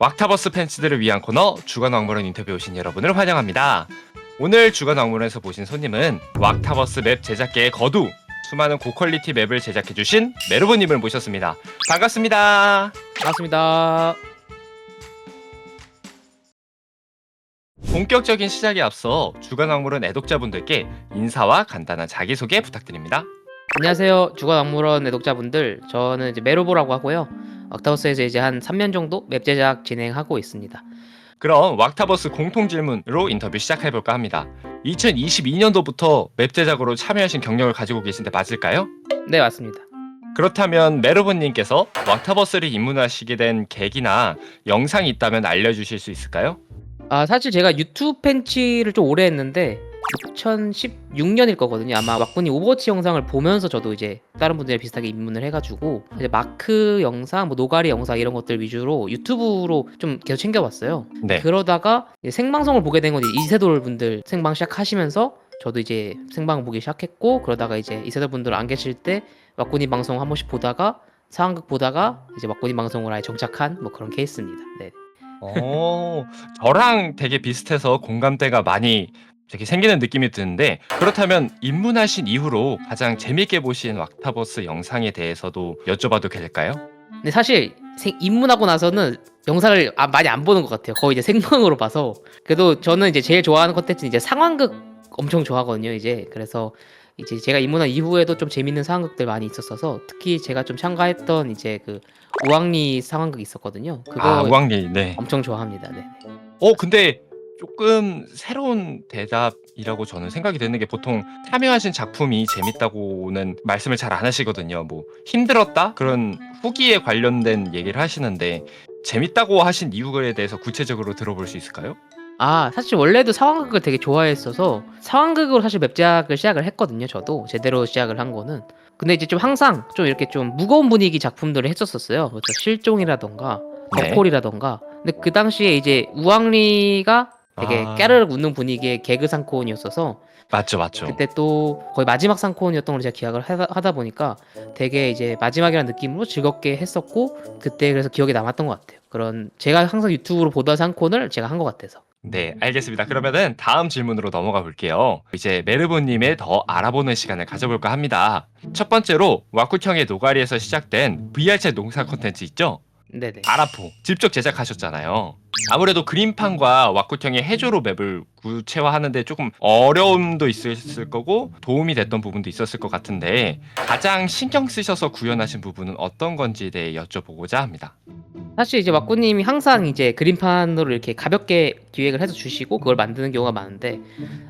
왁타버스 팬츠들을 위한 코너 주간 왕물원 인터뷰 오신 여러분을 환영합니다. 오늘 주간 왕물원에서 보신 손님은 왁타버스 맵 제작계의 거두 수많은 고퀄리티 맵을 제작해주신 메르보님을 모셨습니다. 반갑습니다. 반갑습니다. 본격적인 시작에 앞서 주간 왕물원 애독자분들께 인사와 간단한 자기소개 부탁드립니다. 안녕하세요. 주간 악물원 애독자분들. 저는 이제 메로보라고 하고요. 왁타버스에서 이제 한 3년 정도 맵 제작 진행하고 있습니다. 그럼 왁타버스 공통 질문으로 인터뷰 시작해 볼까 합니다. 2022년도부터 맵 제작으로 참여하신 경력을 가지고 계신데 맞을까요? 네, 맞습니다. 그렇다면 메르본님께서 왁타버스를 입문하시게 된 계기나 영상이 있다면 알려주실 수 있을까요? 아, 사실 제가 유튜브 팬치를 좀 오래 했는데 2016년일 거거든요. 아마 왁군이 오버워치 영상을 보면서 저도 이제 다른 분들이랑 비슷하게 입문을 해가지고 이제 마크 영상, 뭐 노가리 영상 이런 것들 위주로 유튜브로 좀 계속 챙겨봤어요. 네. 그러다가 이제 생방송을 보게 된 건 이세돌 분들 생방 시작하시면서 저도 이제 생방 보기 시작했고 그러다가 이제 이세돌 분들 안 계실 때 왁구니 방송 한 번씩 보다가 상황극 보다가 이제 왁구니 방송을 아예 정착한 뭐 그런 케이스입니다. 네. 어, 저랑 되게 비슷해서 공감대가 많이 되게 생기는 느낌이 드는데 그렇다면 입문하신 이후로 가장 재밌게 보신 왁타버스 영상에 대해서도 여쭤봐도 될까요? 근데 사실 생- 입문하고 나서는 영상을 아- 많이 안 보는 것 같아요. 거의 이제 생방으로 봐서 그래도 저는 이제 제일 좋아하는 콘텐츠는 이제 상황극 엄청 좋아하거든요. 이제 그래서 이제 제가 입문한 이후에도 좀 재밌는 상황극들 많이 있었어서 특히 제가 좀 참가했던 이제 그 우왕리 상황극 있었거든요. 그거 아, 우왕리, 네. 엄청 좋아합니다. 네. 어, 근데 조금 새로운 대답이라고 저는 생각이 되는 게 보통 참여하신 작품이 재밌다고는 말씀을 잘 안 하시거든요. 뭐 힘들었다 그런 후기에 관련된 얘기를 하시는데 재밌다고 하신 이유에 대해서 구체적으로 들어볼 수 있을까요? 아 사실 원래도 상황극을 되게 좋아했어서 상황극으로 사실 맵작을 시작을 했거든요. 저도 제대로 시작을 한 거는. 근데 이제 좀 항상 좀 이렇게 좀 무거운 분위기 작품들을 했었었어요. 그렇죠. 실종이라던가 네. 덕콜이라던가. 근데 그 당시에 이제 우왕리가 되게 아. 깨르륵 웃는 분위기의 개그 상코온이었어서 맞죠, 맞죠. 그때 또 거의 마지막 상코온이었던 걸로 제가 기억을 하다, 하다 보니까 되게 이제 마지막이라는 느낌으로 즐겁게 했었고 그때 그래서 기억에 남았던 것 같아요. 그런 제가 항상 유튜브로 보던 상코온을 제가 한 것 같아서. 네, 알겠습니다. 그러면은 다음 질문으로 넘어가 볼게요. 이제 메르보님의 더 알아보는 시간을 가져볼까 합니다. 첫 번째로 와쿠형의 노가리에서 시작된 VR챗 농사 콘텐츠 있죠? 네네. 아라포 직접 제작하셨잖아요. 아무래도 그림판과 와쿠형의 해조로 맵을 구체화하는데 조금 어려움도 있었을 거고 도움이 됐던 부분도 있었을 것 같은데 가장 신경 쓰셔서 구현하신 부분은 어떤 건지에 대해 여쭤보고자 합니다. 사실 이제 왁구님이 항상 이제 그림판으로 이렇게 가볍게 기획을 해서 주시고 그걸 만드는 경우가 많은데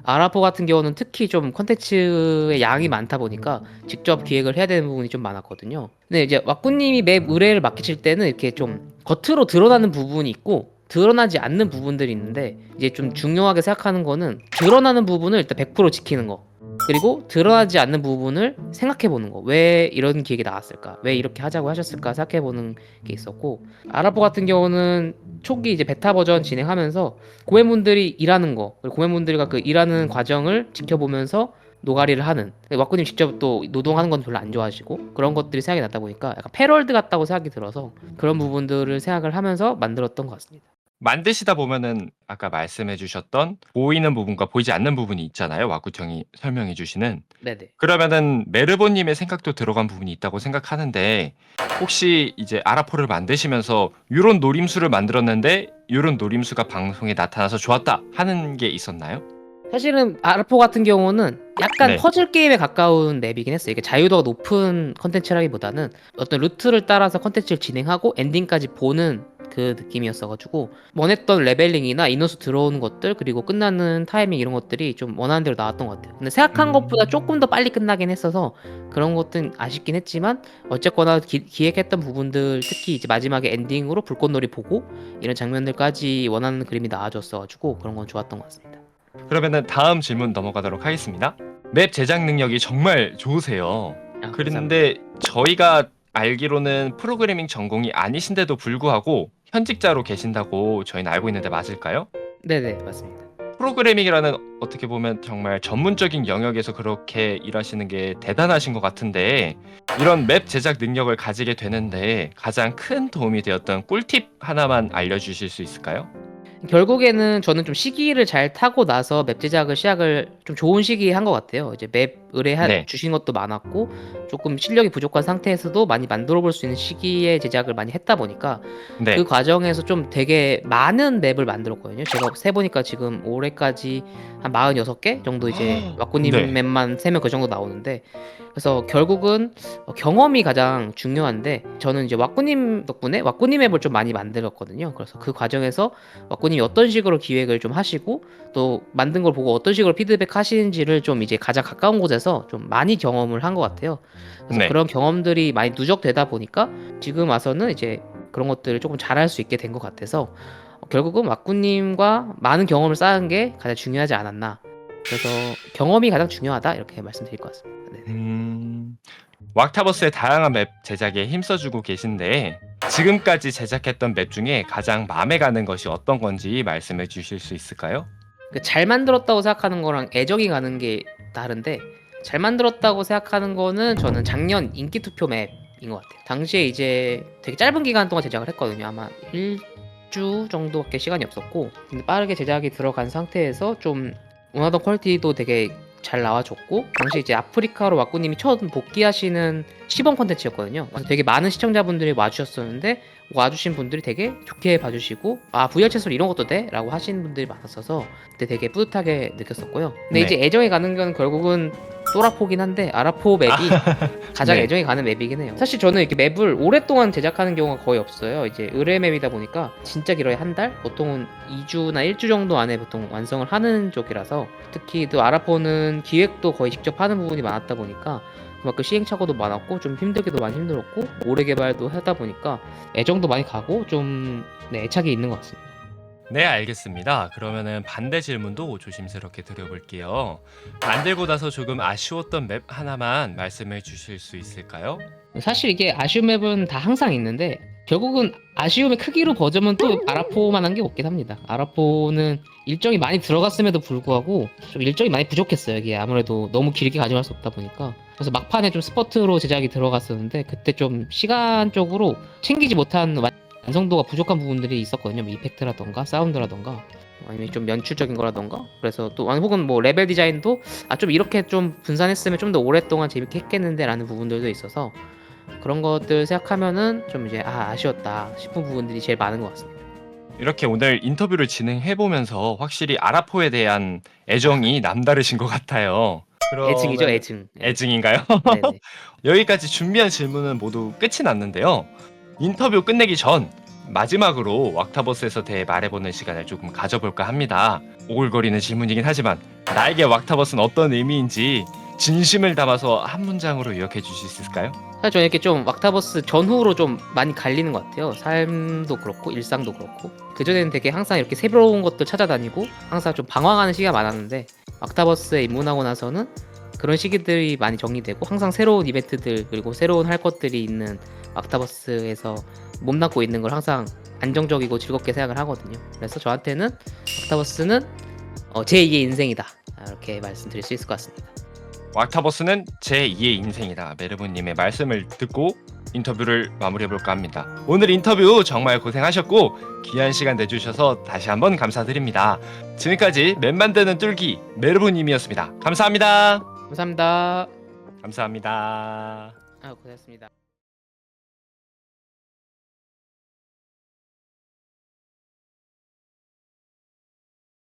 아라포 같은 경우는 특히 좀 컨텐츠의 양이 많다 보니까 직접 기획을 해야 되는 부분이 좀 많았거든요. 근데 이제 왁구님이 맵 의뢰를 맡기실 때는 이렇게 좀 겉으로 드러나는 부분이 있고 드러나지 않는 부분들이 있는데 이제 좀 중요하게 생각하는 거는 드러나는 부분을 일단 100% 지키는 거. 그리고 드러나지 않는 부분을 생각해 보는 거. 왜 이런 기획이 나왔을까? 왜 이렇게 하자고 하셨을까? 생각해 보는 게 있었고 아라포 같은 경우는 초기 이제 베타 버전 진행하면서 고해분들이 일하는 거 그리고 고해분들과 그 일하는 과정을 지켜보면서 노가리를 하는 왁구님 직접 또 노동하는 건 별로 안 좋아하시고 그런 것들이 생각이 났다 보니까 약간 패럴드 같다고 생각이 들어서 그런 부분들을 생각을 하면서 만들었던 것 같습니다. 만드시다 보면은 아까 말씀해 주셨던 보이는 부분과 보이지 않는 부분이 있잖아요. 와쿠형이 설명해 주시는. 네네. 그러면은 메르보님의 생각도 들어간 부분이 있다고 생각하는데 혹시 이제 아라포를 만드시면서 이런 노림수를 만들었는데 이런 노림수가 방송에 나타나서 좋았다 하는 게 있었나요? 사실은 아르포 같은 경우는 약간 네. 퍼즐 게임에 가까운 맵이긴 했어요. 이게 자유도가 높은 컨텐츠라기보다는 어떤 루트를 따라서 컨텐츠를 진행하고 엔딩까지 보는 그 느낌이었어가지고 원했던 레벨링이나 인원수 들어오는 것들 그리고 끝나는 타이밍 이런 것들이 좀 원하는 대로 나왔던 것 같아요. 근데 생각한 음. 것보다 조금 더 빨리 끝나긴 했어서 그런 것들은 아쉽긴 했지만 어쨌거나 기, 기획했던 부분들 특히 이제 마지막에 엔딩으로 불꽃놀이 보고 이런 장면들까지 원하는 그림이 나와줬어가지고 그런 건 좋았던 것 같습니다. 그러면은 다음 질문 넘어가도록 하겠습니다. 맵 제작 능력이 정말 좋으세요. 아, 감사합니다. 그런데 저희가 알기로는 프로그래밍 전공이 아니신데도 불구하고 현직자로 계신다고 저희는 알고 있는데 맞을까요? 네네 맞습니다. 프로그래밍이라는 어떻게 보면 정말 전문적인 영역에서 그렇게 일하시는 게 대단하신 것 같은데 이런 맵 제작 능력을 가지게 되는데 가장 큰 도움이 되었던 꿀팁 하나만 알려주실 수 있을까요? 결국에는 저는 좀 시기를 잘 타고 나서 맵 제작을 시작을 좀 좋은 시기에 한 것 같아요. 이제 맵 의뢰 네. 주신 것도 많았고 조금 실력이 부족한 상태에서도 많이 만들어 볼 수 있는 시기에 제작을 많이 했다 보니까 네. 그 과정에서 좀 되게 많은 맵을 만들었거든요. 제가 세 보니까 지금 올해까지 한 46개 정도 이제 왁구님 네. 맵만 세면 그 정도 나오는데 그래서 결국은 어, 경험이 가장 중요한데 저는 이제 왁구님 덕분에 왁구님 맵을 좀 많이 만들었거든요. 그래서 그 과정에서 왁구님이 어떤 식으로 기획을 좀 하시고 또 만든 걸 보고 어떤 식으로 피드백 하시는지를 좀 이제 가장 가까운 곳에서 좀 많이 경험을 한 것 같아요. 그래서 네. 그런 경험들이 많이 누적되다 보니까 지금 와서는 이제 그런 것들을 조금 잘할 수 있게 된 것 같아서 어, 결국은 왁구님과 많은 경험을 쌓은 게 가장 중요하지 않았나. 그래서 경험이 가장 중요하다 이렇게 말씀드릴 것 같습니다. 네. 음, 왁타버스의 다양한 맵 제작에 힘써주고 계신데 지금까지 제작했던 맵 중에 가장 마음에 가는 것이 어떤 건지 말씀해 주실 수 있을까요? 그 잘 만들었다고 생각하는 거랑 애정이 가는 게 다른데 잘 만들었다고 생각하는 거는 저는 작년 인기 투표 맵인 것 같아요. 당시에 이제 되게 짧은 기간 동안 제작을 했거든요. 아마 1주 정도밖에 시간이 없었고 근데 빠르게 제작이 들어간 상태에서 좀 원하던 퀄리티도 되게 잘 나와줬고 당시 이제 아프리카로 왁구님이 처음 복귀하시는 시범 콘텐츠였거든요. 그래서 되게 많은 시청자분들이 와주셨었는데 와주신 분들이 되게 좋게 봐주시고 아 VR 채소로 이런 것도 돼? 라고 하시는 분들이 많았어서 그때 되게 뿌듯하게 느꼈었고요. 근데 네. 이제 애정이 가는 건 결국은 또라포긴 한데 아라포 맵이 가장 네. 애정이 가는 맵이긴 해요. 사실 저는 이렇게 맵을 오랫동안 제작하는 경우가 거의 없어요. 이제 의뢰 맵이다 보니까 진짜 길어야 한 달? 보통은 2주나 1주 정도 안에 보통 완성을 하는 쪽이라서 특히 또 아라포는 기획도 거의 직접 하는 부분이 많았다 보니까 그만큼 시행착오도 많았고 좀 힘들기도 많이 힘들었고 오래 개발도 하다 보니까 애정도 많이 가고 좀 네, 애착이 있는 것 같습니다. 네, 알겠습니다. 그러면은 반대 질문도 조심스럽게 드려볼게요. 만들고 나서 조금 아쉬웠던 맵 하나만 말씀해 주실 수 있을까요? 사실 이게 아쉬운 맵은 다 항상 있는데 결국은 아쉬움의 크기로 버전은 또 아라포만한 게 없긴 합니다. 아라포는 일정이 많이 들어갔음에도 불구하고 좀 일정이 많이 부족했어요. 이게 아무래도 너무 길게 가져갈 수 없다 보니까 그래서 막판에 좀 스퍼트로 제작이 들어갔었는데 그때 좀 시간적으로 챙기지 못한 완 성도가 부족한 부분들이 있었거든요. 뭐 이펙트라던가 사운드라던가 아니면 좀 연출적인 거라던가 그래서 또 아니, 혹은 뭐 레벨 디자인도 아 좀 이렇게 좀 분산했으면 좀 더 오랫동안 재밌게 했겠는데라는 부분들도 있어서 그런 것들 생각하면은 좀 이제 아 아쉬웠다 싶은 부분들이 제일 많은 것 같습니다. 이렇게 오늘 인터뷰를 진행해 보면서 확실히 아라포에 대한 애정이 남다르신 것 같아요. 애증이죠 그러면- 애증. 네. 애증인가요? 네네. 여기까지 준비한 질문은 모두 끝이 났는데요. 인터뷰 끝내기 전 마지막으로 왁타버스에서 대해 말해보는 시간을 조금 가져볼까 합니다. 오글거리는 질문이긴 하지만 나에게 왁타버스는 어떤 의미인지 진심을 담아서 한 문장으로 요약해 주실 수 있을까요? 사실 저는 이렇게 좀 왁타버스 전후로 좀 많이 갈리는 것 같아요. 삶도 그렇고 일상도 그렇고 그 전에는 되게 항상 이렇게 새로운 것들 찾아다니고 항상 좀 방황하는 시기가 많았는데 왁타버스에 입문하고 나서는 그런 시기들이 많이 정리되고 항상 새로운 이벤트들 그리고 새로운 할 것들이 있는 왁타버스에서 몸담고 있는 걸 항상 안정적이고 즐겁게 생각을 하거든요. 그래서 저한테는 왁타버스는 어, 제 2의 인생이다 이렇게 말씀드릴 수 있을 것 같습니다. 왁타버스는 제 2의 인생이다. 메르브님의 말씀을 듣고 인터뷰를 마무리해볼까 합니다. 오늘 인터뷰 정말 고생하셨고 귀한 시간 내주셔서 다시 한번 감사드립니다. 지금까지 맵 만드는 뚫기 메르브님이었습니다. 감사합니다. 감사합니다. 감사합니다. 아, 고생했습니다.